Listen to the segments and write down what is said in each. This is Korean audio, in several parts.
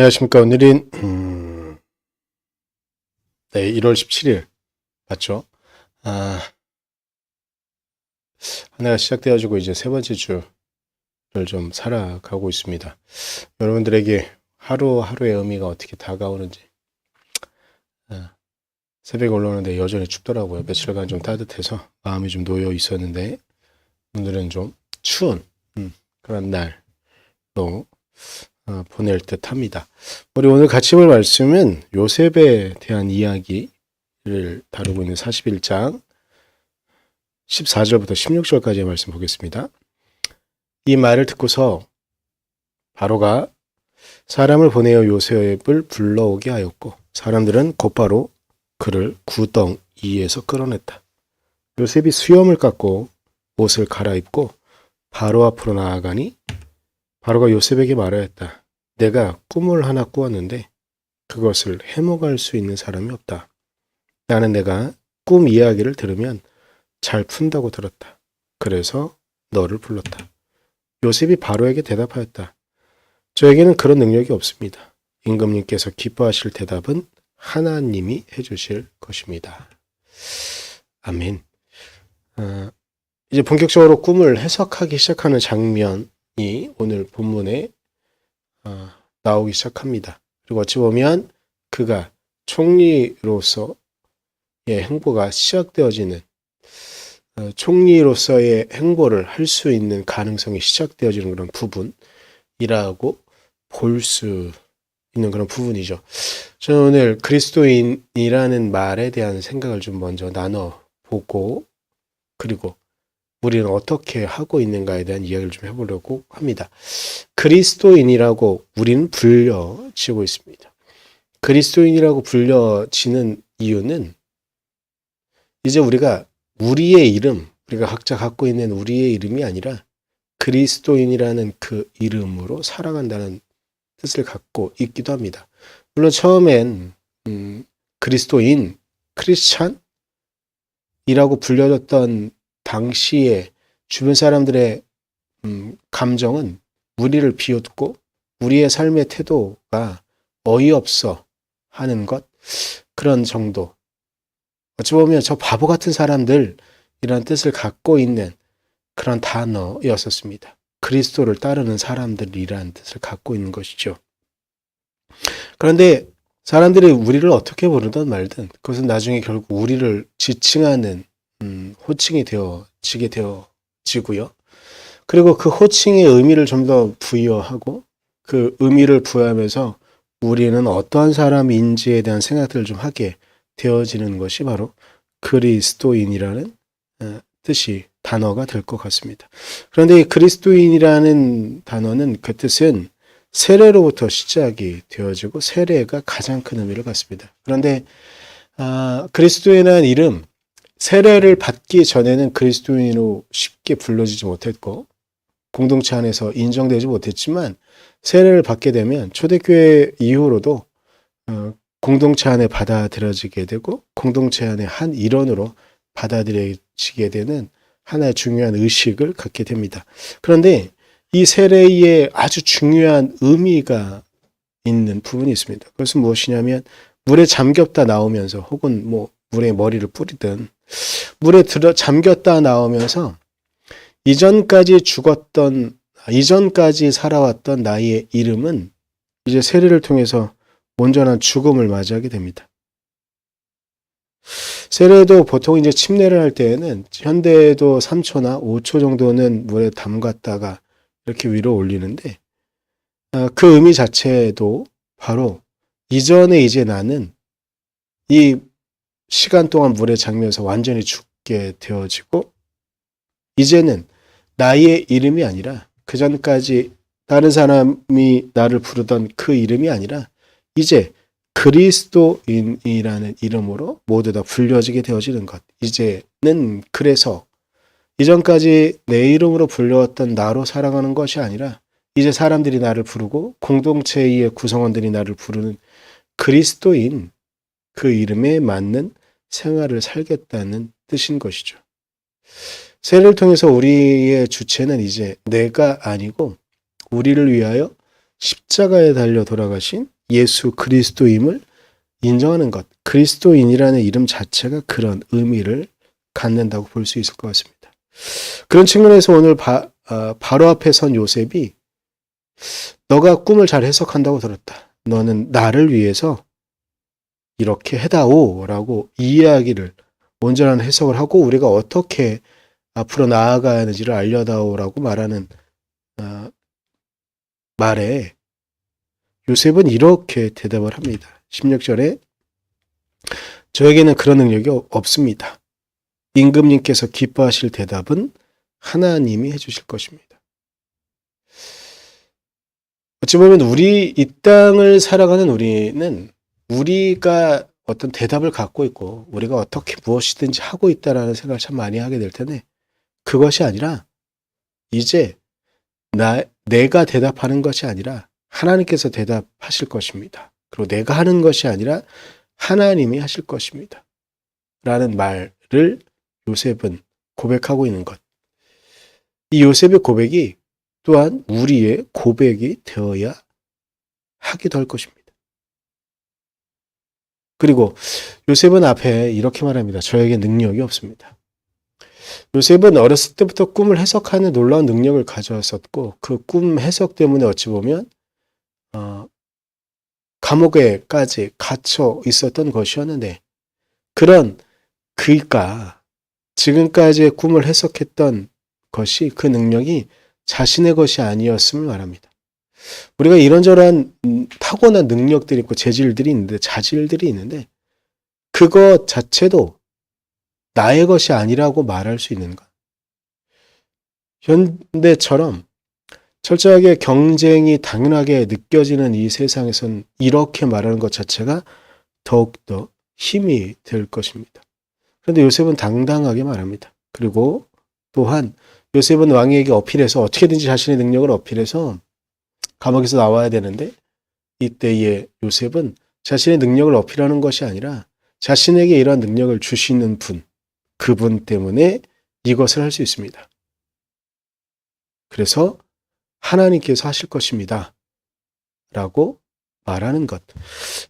안녕하십니까. 오늘은, 음, 네, 1월 17일. 맞죠? 아, 한 해가 시작되어지고 이제 세 번째 주를 좀 살아가고 있습니다. 여러분들에게 하루하루의 의미가 어떻게 다가오는지. 아, 새벽에 올라오는데 여전히 춥더라고요. 며칠간 좀 따뜻해서 마음이 좀 놓여 있었는데, 오늘은 좀 추운, 음, 그런 날로 어, 보낼 듯 합니다. 우리 오늘 같이 볼 말씀은 요셉에 대한 이야기를 다루고 있는 41장 14절부터 16절까지의 말씀 보겠습니다. 이 말을 듣고서 바로가 사람을 보내어 요셉을 불러오게 하였고 사람들은 곧바로 그를 구덩이에서 끌어냈다. 요셉이 수염을 깎고 옷을 갈아입고 바로 앞으로 나아가니 바로가 요셉에게 말하였다. 내가 꿈을 하나 꾸었는데 그것을 해먹을 수 있는 사람이 없다. 나는 내가 꿈 이야기를 들으면 잘 푼다고 들었다. 그래서 너를 불렀다. 요셉이 바로에게 대답하였다. 저에게는 그런 능력이 없습니다. 임금님께서 기뻐하실 대답은 하나님이 해주실 것입니다. 아멘. 어, 이제 본격적으로 꿈을 해석하기 시작하는 장면이 오늘 본문에 어, 나오기 시작합니다. 그리고 어찌 보면 그가 총리로서 의 행보가 시작되어지는 어, 총리로서의 행보를 할 수 있는 가능성이 시작되어지는 그런 부분이라고 볼 수 있는 그런 부분이죠. 저는 오늘 그리스도인이라는 말에 대한 생각을 좀 먼저 나눠 보고 그리고 우리는 어떻게 하고 있는가에 대한 이야기를 좀 해보려고 합니다. 그리스도인이라고 우리는 불려지고 있습니다. 그리스도인이라고 불려지는 이유는 이제 우리가 우리의 이름, 우리가 각자 갖고 있는 우리의 이름이 아니라 그리스도인이라는 그 이름으로 살아간다는 뜻을 갖고 있기도 합니다. 물론 처음엔 음, 그리스도인, 크리스찬이라고 불려졌던 당시에 주변 사람들의 음, 감정은 우리를 비웃고 우리의 삶의 태도가 어이없어 하는 것 그런 정도. 어찌 보면 저 바보 같은 사람들 이런 뜻을 갖고 있는 그런 단어였었습니다. 그리스도를 따르는 사람들이라는 뜻을 갖고 있는 것이죠. 그런데 사람들이 우리를 어떻게 부르든 말든 그것은 나중에 결국 우리를 지칭하는 음, 호칭이 되어지게 되어지고요. 그리고 그 호칭의 의미를 좀 더 부여하고 그 의미를 부여하면서 우리는 어떠한 사람인지에 대한 생각들을 좀 하게 되어지는 것이 바로 그리스도인이라는 어, 뜻이 단어가 될 것 같습니다. 그런데 이 그리스도인이라는 단어는 그 뜻은 세례로부터 시작이 되어지고 세례가 가장 큰 의미를 갖습니다. 그런데 아, 그리스도인이라는 이름 세례를 받기 전에는 그리스도인으로 쉽게 불러지지 못했고 공동체 안에서 인정되지 못했지만 세례를 받게 되면 초대교회 이후로도 어, 공동체 안에 받아들여지게 되고 공동체 안의 한 일원으로 받아들여지게 되는 하나의 중요한 의식을 갖게 됩니다. 그런데 이 세례에 아주 중요한 의미가 있는 부분이 있습니다. 그것은 무엇이냐면 물에 잠겼다 나오면서 혹은 뭐 물에 머리를 뿌리든 물에 들어 잠겼다 나오면서 이전까지 죽었던 이전까지 살아왔던 나의 이름은 이제 세례를 통해서 온전한 죽음을 맞이하게 됩니다. 세례도 보통 이제 침례를 할 때에는 현대에도 3초나 5초 정도는 물에 담갔다가 이렇게 위로 올리는데 아, 그 의미 자체도 바로 이전에 이제 나는 이 시간 동안 물에 잠면서 완전히 죽게 되어지고 이제는 나의 이름이 아니라 그 전까지 다른 사람이 나를 부르던 그 이름이 아니라 이제 그리스도인이라는 이름으로 모두 다 불려지게 되어지는 것. 이제는 그래서 이전까지 내 이름으로 불려왔던 나로 살아가는 것이 아니라 이제 사람들이 나를 부르고 공동체의 구성원들이 나를 부르는 그리스도인 그 이름에 맞는 생활을 살겠다는 뜻인 것이죠. 세례를 통해서 우리의 주체는 이제 내가 아니고 우리를 위하여 십자가에 달려 돌아가신 예수 그리스도임을 인정하는 것. 그리스도인이라는 이름 자체가 그런 의미를 갖는다고 볼 수 있을 것 같습니다. 그런 측면에서 오늘 바, 어, 바로 앞에 선 요셉이 너가 꿈을 잘 해석한다고 들었다. 너는 나를 위해서 이렇게 해다오 라고 이야기를 온전한 해석을 하고 우리가 어떻게 앞으로 나아가야 하는지를 알려다오라고 말하는 어, 말에 요셉은 이렇게 대답을 합니다. 16절에 저에게는 그런 능력이 없- 없습니다. 임금님께서 기뻐하실 대답은 하나님이 해주실 것입니다. 어찌 보면 우리 이 땅을 살아가는 우리는 우리가 어떤 대답을 갖고 있고 우리가 어떻게 무엇이든지 하고 있다라는 생각을 참 많이 하게 될 텐데 그것이 아니라 이제 나 내가 대답하는 것이 아니라 하나님께서 대답하실 것입니다. 그리고 내가 하는 것이 아니라 하나님이 하실 것입니다. 라는 말을 요셉은 고백하고 있는 것. 이 요셉의 고백이 또한 우리의 고백이 되어야 하기도 할 것입니다. 그리고 요셉은 앞에 이렇게 말합니다. 저에게 능력이 없습니다. 요셉은 어렸을 때부터 꿈을 해석하는 놀라운 능력을 가졌었고 그 꿈 해석 때문에 어찌 보면 어, 감옥에까지 갇혀 있었던 것이었는데 그런 그가 지금까지의 꿈을 해석했던 것이 그 능력이 자신의 것이 아니었음을 말합니다. 우리가 이런저런 음, 타고난 능력들이 있고 재질들이 있는데 자질들이 있는데 그것 자체도 나의 것이 아니라고 말할 수 있는 것. 현대처럼 철저하게 경쟁이 당연하게 느껴지는 이 세상에선 이렇게 말하는 것 자체가 더욱더 힘이 될 것입니다. 그런데 요셉은 당당하게 말합니다. 그리고 또한 요셉은 왕에게 어필해서 어떻게든지 자신의 능력을 어필해서 감옥에서 나와야 되는데 이때에 요셉은 자신의 능력을 어필하는 것이 아니라 자신에게 이러한 능력을 주시는 분, 그분 때문에 이것을 할 수 있습니다. 그래서 하나님께서 하실 것입니다. 라고 말하는 것.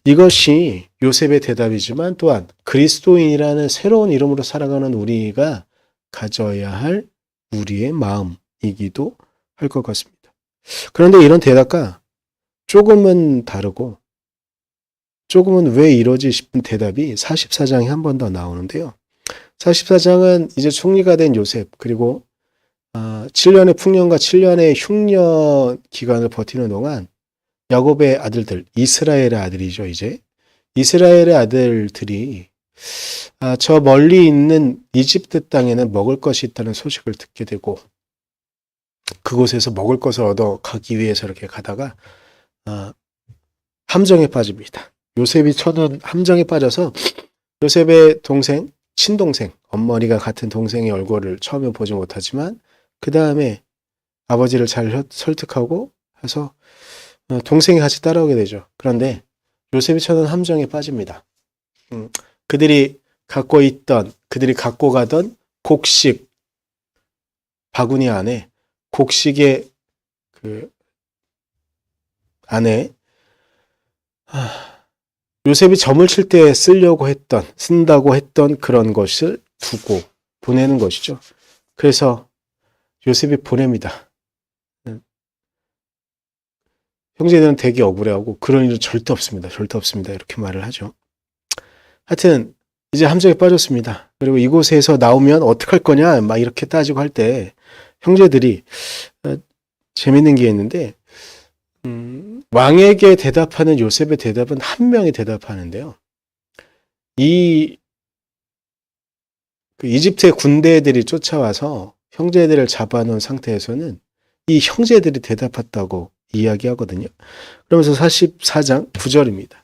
이것이 요셉의 대답이지만 또한 그리스도인이라는 새로운 이름으로 살아가는 우리가 가져야 할 우리의 마음이기도 할 것 같습니다. 그런데 이런 대답과 조금은 다르고 조금은 왜 이러지 싶은 대답이 44장에 한 번 더 나오는데요. 44장은 이제 총리가 된 요셉 그리고 7년의 풍년과 7년의 흉년 기간을 버티는 동안 야곱의 아들들, 이스라엘의 아들이죠, 이제. 이스라엘의 아들들이 아, 저 멀리 있는 이집트 땅에는 먹을 것이 있다는 소식을 듣게 되고 그곳에서 먹을 것을 얻어 가기 위해서 이렇게 가다가 아, 함정에 빠집니다. 요셉이 쳐는 함정에 빠져서 요셉의 동생, 친동생, 엄머리가 같은 동생의 얼굴을 처음에 보지 못하지만 그 다음에 아버지를 잘 설득하고 해서 어, 동생이 같이 따라오게 되죠. 그런데 요셉이 쳐는 함정에 빠집니다. 음, 그들이 갖고 있던, 그들이 갖고 가던 곡식 바구니 안에 곡식의 그 안에 아, 요셉이 점을 칠 때 쓰려고 했던, 쓴다고 했던 그런 것을 두고 보내는 것이죠. 그래서 요셉이 보냅니다. 형제들은 되게 억울해하고 그런 일은 절대 없습니다. 절대 없습니다. 이렇게 말을 하죠. 하여튼 이제 함정에 빠졌습니다. 그리고 이곳에서 나오면 어떡할 거냐 막 이렇게 따지고 할 때 형제들이 어, 재밌는 게 있는데 음, 왕에게 대답하는 요셉의 대답은 한 명이 대답하는데요. 이 그 이집트의 군대들이 쫓아와서 형제들을 잡아놓은 상태에서는 이 형제들이 대답했다고 이야기하거든요. 그러면서 44장 9절입니다.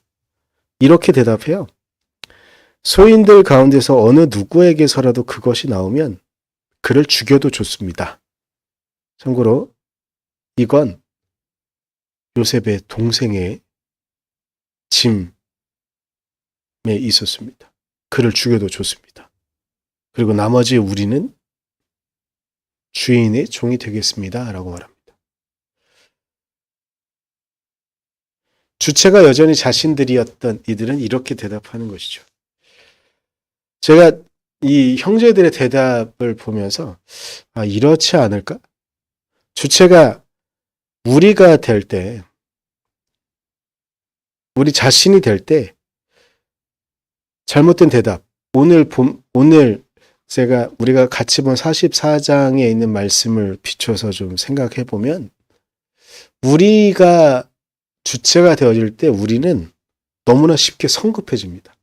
이렇게 대답해요. 소인들 가운데서 어느 누구에게서라도 그것이 나오면 그를 죽여도 좋습니다. 참고로 이건 요셉의 동생의 짐에 있었습니다. 그를 죽여도 좋습니다. 그리고 나머지 우리는 주인의 종이 되겠습니다. 라고 말합니다. 주체가 여전히 자신들이었던 이들은 이렇게 대답하는 것이죠. 제가 이 형제들의 대답을 보면서 아, 이렇지 않을까? 주체가 우리가 될 때, 우리 자신이 될 때, 잘못된 대답. 오늘 봄, 오늘 제가 우리가 같이 본 44장에 있는 말씀을 비춰서 좀 생각해 보면, 우리가 주체가 되어질 때 우리는 너무나 쉽게 성급해집니다.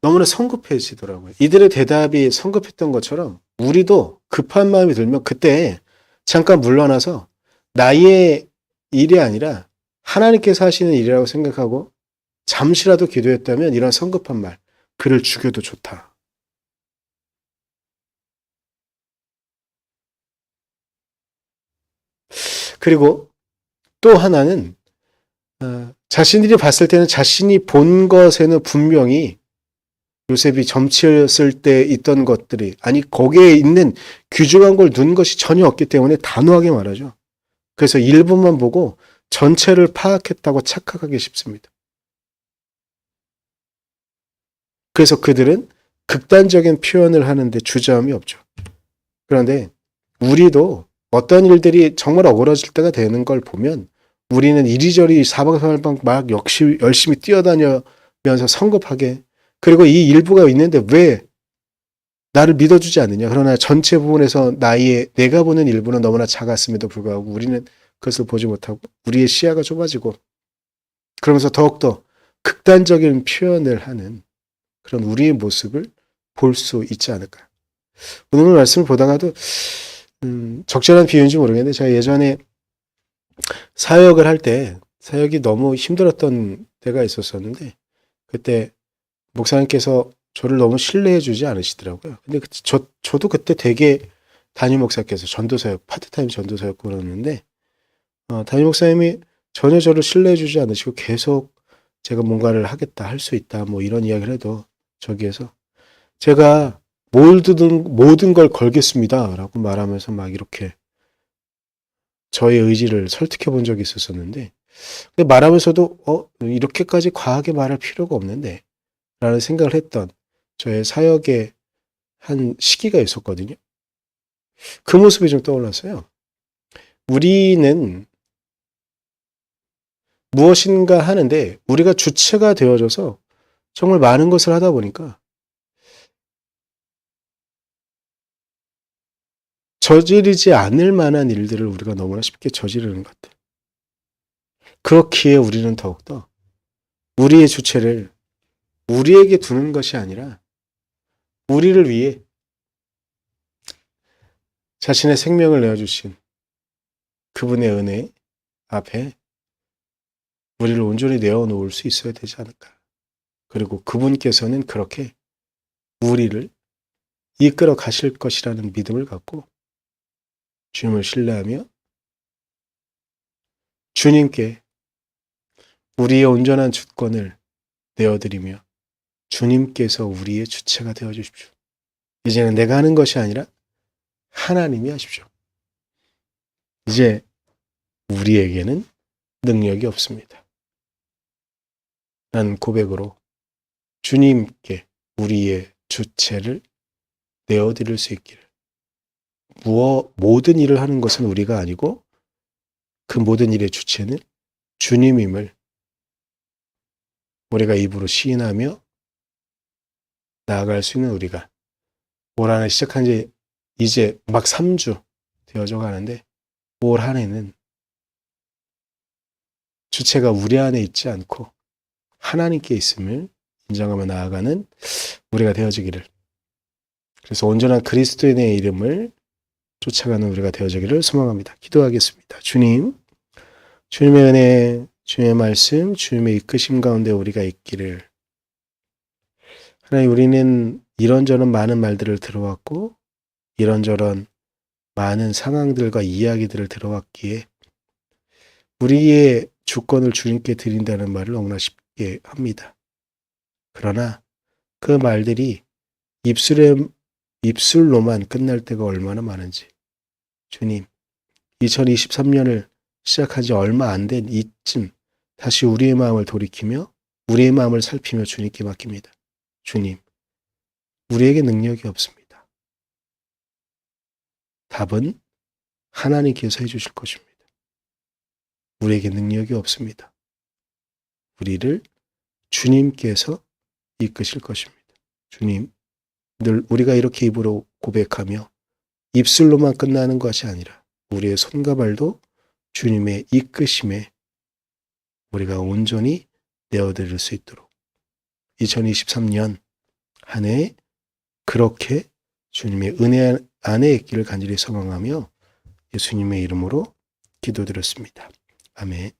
너무나 성급해지더라고요. 이들의 대답이 성급했던 것처럼 우리도 급한 마음이 들면 그때 잠깐 물러나서 나의 일이 아니라 하나님께서 하시는 일이라고 생각하고 잠시라도 기도했다면 이런 성급한 말, 그를 죽여도 좋다. 그리고 또 하나는 어, 자신들이 봤을 때는 자신이 본 것에는 분명히 요셉이 점치었을 때 있던 것들이 아니 거기에 있는 귀중한 걸 넣은 것이 전혀 없기 때문에 단호하게 말하죠. 그래서 일부만 보고 전체를 파악했다고 착각하기 쉽습니다. 그래서 그들은 극단적인 표현을 하는데 주저함이 없죠. 그런데 우리도 어떤 일들이 정말 어그러질 때가 되는 걸 보면 우리는 이리저리 사방사방 막 역시 열심히 뛰어다니면서 성급하게 그리고 이 일부가 있는데 왜 나를 믿어주지 않느냐. 그러나 전체 부분에서 나의 내가 보는 일부는 너무나 작았음에도 불구하고 우리는 그것을 보지 못하고 우리의 시야가 좁아지고 그러면서 더욱더 극단적인 표현을 하는 그런 우리의 모습을 볼 수 있지 않을까. 오늘 말씀을 보다가도 음, 적절한 비유인지 모르겠는데 제가 예전에 사역을 할 때 사역이 너무 힘들었던 때가 있었었는데 그때 목사님께서 저를 너무 신뢰해 주지 않으시더라고요. 근데 그- 저, 저도 그때 되게 담임 목사께서 전도사역, 파트타임 전도사역 그러는데, 어, 담임 목사님이 전혀 저를 신뢰해 주지 않으시고 계속 제가 뭔가를 하겠다, 할 수 있다, 뭐 이런 이야기를 해도 저기에서 제가 모든, 모든 걸 걸겠습니다. 라고 말하면서 막 이렇게 저의 의지를 설득해 본 적이 있었었는데, 근데 말하면서도, 어, 이렇게까지 과하게 말할 필요가 없는데, 라는 생각을 했던 저의 사역의 한 시기가 있었거든요. 그 모습이 좀 떠올랐어요. 우리는 무엇인가 하는데 우리가 주체가 되어져서 정말 많은 것을 하다 보니까 저지르지 않을 만한 일들을 우리가 너무나 쉽게 저지르는 것 같아요. 그렇기에 우리는 더욱더 우리의 주체를 우리에게 두는 것이 아니라 우리를 위해 자신의 생명을 내어주신 그분의 은혜 앞에 우리를 온전히 내어놓을 수 있어야 되지 않을까. 그리고 그분께서는 그렇게 우리를 이끌어 가실 것이라는 믿음을 갖고 주님을 신뢰하며 주님께 우리의 온전한 주권을 내어드리며 주님께서 우리의 주체가 되어 주십시오. 이제는 내가 하는 것이 아니라 하나님이 하십시오. 이제 우리에게는 능력이 없습니다. 라는 고백으로 주님께 우리의 주체를 내어드릴 수 있기를. 무엇, 모든 일을 하는 것은 우리가 아니고 그 모든 일의 주체는 주님임을 우리가 입으로 시인하며 나아갈 수 있는 우리가 올 한해 시작한 지 이제 막 3주 되어져 가는데 올 한해는 주체가 우리 안에 있지 않고 하나님께 있음을 인정하며 나아가는 우리가 되어지기를 그래서 온전한 그리스도인의 이름을 쫓아가는 우리가 되어지기를 소망합니다. 기도하겠습니다. 주님, 주님의 은혜, 주님의 말씀, 주님의 이끄심 가운데 우리가 있기를 하나님 우리는 이런저런 많은 말들을 들어왔고 이런저런 많은 상황들과 이야기들을 들어왔기에 우리의 주권을 주님께 드린다는 말을 너무나 쉽게 합니다. 그러나 그 말들이 입술에 입술로만 끝날 때가 얼마나 많은지 주님 2023년을 시작한 지 얼마 안 된 이쯤 다시 우리의 마음을 돌이키며 우리의 마음을 살피며 주님께 맡깁니다. 주님, 우리에게 능력이 없습니다. 답은 하나님께서 해주실 것입니다. 우리에게 능력이 없습니다. 우리를 주님께서 이끄실 것입니다. 주님, 늘 우리가 이렇게 입으로 고백하며 입술로만 끝나는 것이 아니라 우리의 손과 발도 주님의 이끄심에 우리가 온전히 내어드릴 수 있도록 2023년 한 해 그렇게 주님의 은혜 안에 있기를 간절히 소망하며 예수님의 이름으로 기도드렸습니다. 아멘.